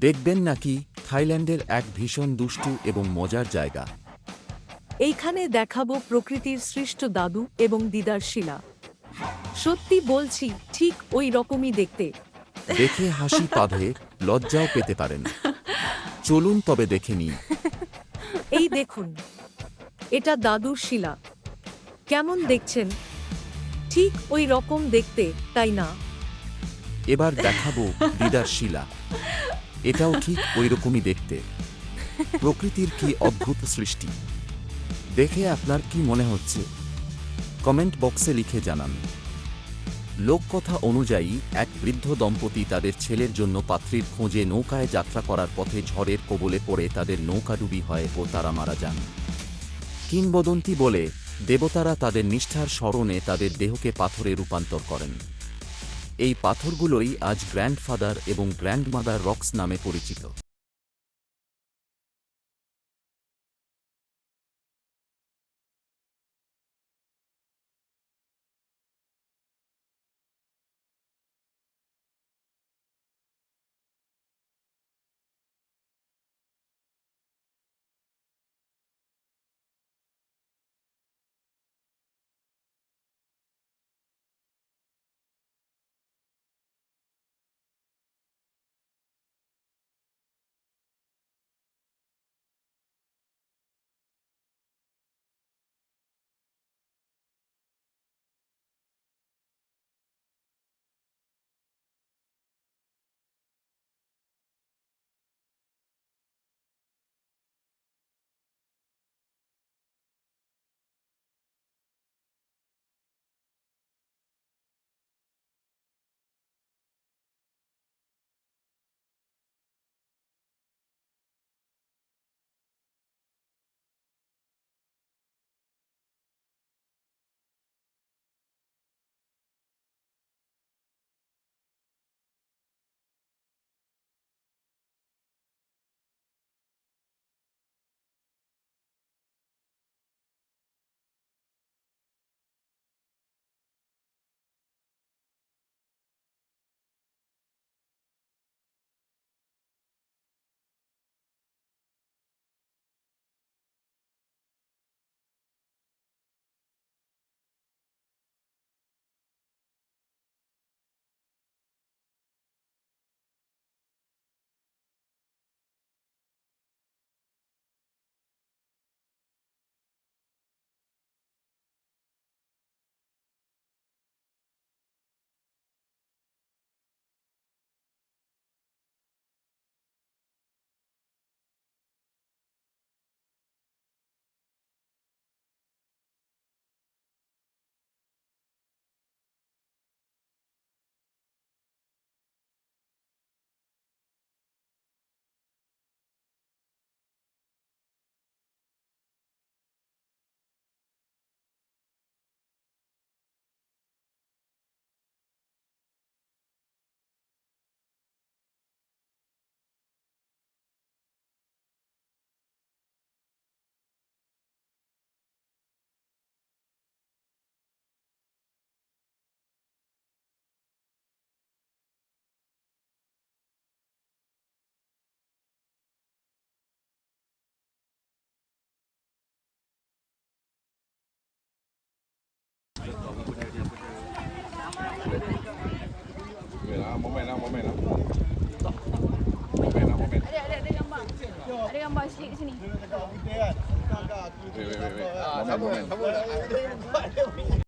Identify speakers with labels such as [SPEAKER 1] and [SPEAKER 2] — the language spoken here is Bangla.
[SPEAKER 1] দেখবেন নাকি থাইল্যান্ডের এক ভীষণ দুষ্টু এবং মজার জায়গা।
[SPEAKER 2] এইখানে দেখাবো প্রকৃতির সৃষ্ট দাদু এবং দিদার শিলা। সত্যি বলছি ঠিক ওই রকমই দেখতে।
[SPEAKER 1] দেখে হাসি পাবে লজ্জাও পেতে পারেন। চলুন তবে দেখে নিই।
[SPEAKER 2] এই দেখুন এটা দাদুর শিলা। কেমন দেখছেন? ঠিক ওই রকম দেখতে তাই না?
[SPEAKER 1] এবার দেখাবো দিদার শিলা। এটাও ঠিক ওইরকমই দেখতে। প্রকৃতির কি অদ্ভুত সৃষ্টি? দেখে আপনার কি মনে হচ্ছে? কমেন্ট বক্সে লিখে জানান। লোককথা অনুযায়ী, এক বৃদ্ধ দম্পতি তাদের ছেলের জন্য পাত্রীর খোঁজে নৌকায় যাত্রা করার পথে ঝড়ের কবলে পড়ে তাদের নৌকাডুবি হয় ও তারা মারা যান। কিংবদন্তি বলে, দেবতারা তাদের নিষ্ঠার স্মরণে তাদের দেহকে পাথরে রূপান্তর করেন। এই পাথরগুলোই আজ গ্র্যান্ডফাদার এবং গ্র্যান্ডমাদার রক্স নামে পরিচিত।
[SPEAKER 3] Okeylah, okay, moment lah, moment
[SPEAKER 4] lah. Ada gambar sikit sini. Dia kata kita
[SPEAKER 3] kan. Kita kata kita. Ah, sabun. Sabun.